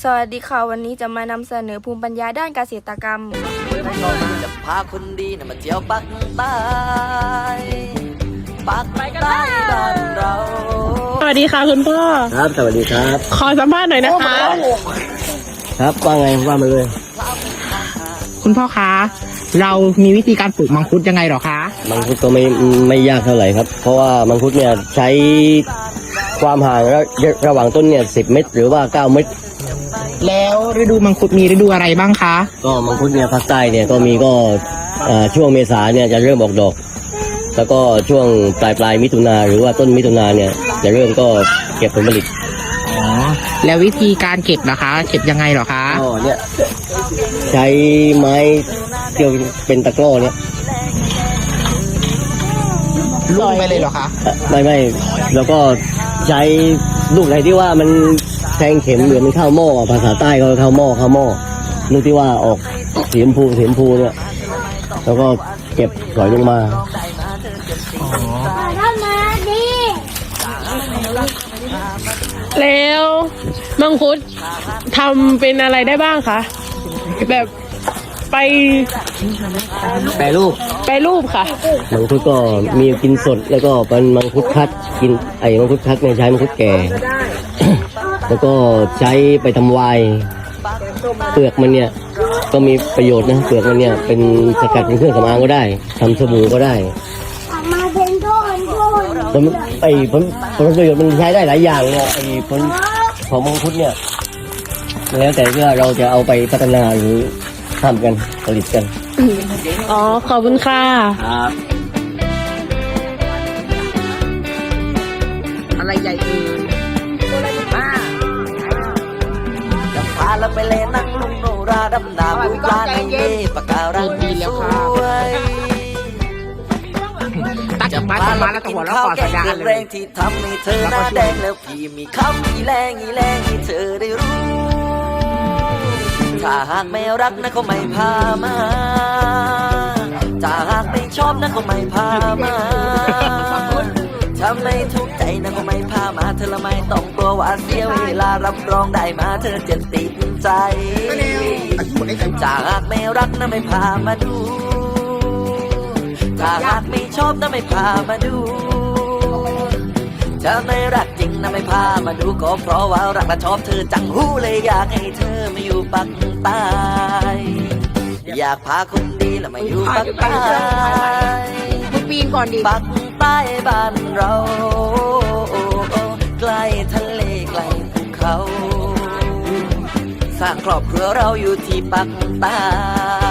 สวัสดีค่ะ วันนี้จะมานำเสนอภูมิปัญญาด้านเกษตรกรรมจะพาคนดีนะมาเที่ยวปักใต้ปักใต้บ้านเราสวัสดีค่ะคุณพ่อ ครับ สวัสดีครับ ขอสัมภาษณ์หน่อยนะคะ ครับว่าไงว่ามาเลย คุณพ่อคะ เรามีวิธีการปลูกมังคุดยังไงเหรอคะ มังคุดก็ไม่ไม่ยากเท่าไหร่ครับ เพราะว่ามังคุดเนี่ยใช้ ความห่างระระหว่างต้นเนี่ยสิบเมตร หรือว่าเก้าเมตร แล้วฤดูมังคุดมีฤดูอะไรบ้างคะ ก็มังคุดเนี่ยภาคใต้เนี่ยก็มีก็เอ่อช่วงเมษาเนี่ยจะเริ่มออกดอก แล้วก็ช่วงปลายปลายมิถุนาหรือว่าต้นมิถุนาเนี่ยจะเริ่มก็เก็บผลผลิตอ๋อ แล้ววิธีการเก็บนะคะ เก็บยังไงเหรอคะ ก็เนี่ยใช้ไม้เกี่ยวเป็นตะกร้อเนี่ยลุ่มไปเลยเหรอคะ เอ่อไม่ไม่แล้วก็ ใช้ลูกไหนที่ว่ามันแทงเข็มหรือมันเข้าหม้อภาษาใต้เขาเข้าหม้อเข้าหม้อลูกที่ว่าออกสีชมพูสีชมพูเนี่ย แล้วก็เก็บสอยลงมาแล้วมังคุดทำเป็นอะไรได้บ้างคะแบบ ไปแปรรูปไปรูปค่ะ มังคุดก็มีกินสด แล้วก็เป็นมังคุดคัดกินไอ้มังคุดคัดเนี่ยใช้มังคุดแก่ แล้วก็ใช้ไปทำไวน์เปลือกมันเนี่ยก็มีประโยชน์นะเปลือกมันเนี่ยเป็นสกัดเป็นเครื่องสำอางก็ได้ทำสบู่ก็ได้มาเป็นก้อนก้อนผลไอ้ผลผลประโยชน์มันใช้ได้หลายอย่างเนี่ยไอ้ผลของมังคุดเนี่ยแล้วแต่ว่าเราจะเอาไปพัฒนาหรือ ทำกันผลิตกัน อ๋อ ขอบคุณค่ะ ครับ อะไรใหญ่เอ่ยจะพาเราไปเล่นนั่งลุงโนราดำน้ำดูปลาในเย่ปะการังสวยตักจากมาจากมาแล้วก็หัวเราะก่อนสัญญาณเครื่องเลแรยงที่ทำให้เธอหน้าแดงแล้วพี่มีคำอีแรงอีแรงให้เธอได้รู้ ถ้าหากไม่รักนะเขาไม่พามาถ้าหากไม่ชอบนะเขาไม่พามาถ้าไม่ทุกข์ใจนะเขาไม่พามา เธอละไม่ต้องกลัวว่าเสียเวลารับรองได้มาเธอจะติดใจถ้าหากไม่รักนะไม่พามาดูถ้าหากไม่ชอบนะไม่พามาดูถ้าไม่รักจริง นะไม่พามาดูก็เพราะว่ารักและชอบเธอจังหูเลยอยากให้เธอมาอยู่ปักใต้อยากพาคนดีแล้วมาอยู่ปักใต้มึงปีนก่อนดิปักใต้บ้านเราใกล้ทะเลใกลภูเขา สร้างครอบครัวเราอยู่ที่ปักใต้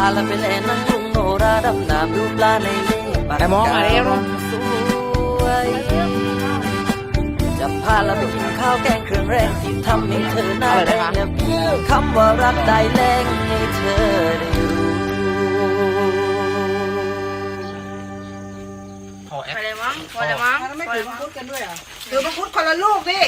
จะพาเราไปเล่นนั่งลุงโนราดำน้ำดูปลาในเลปากแต่มองมาแล้วสวยจะพาเราไปกินข้าวแกงเครื่องแรงที่ทำให้เธอหน้าแดงและมีคำว่ารักได้แรงให้เธอได้รู้พอแอปพอเลยมั้งพอเลยมั้งไม่ถือมังคุดกันด้วยเหรอถือมังคุดคนละลูกดิ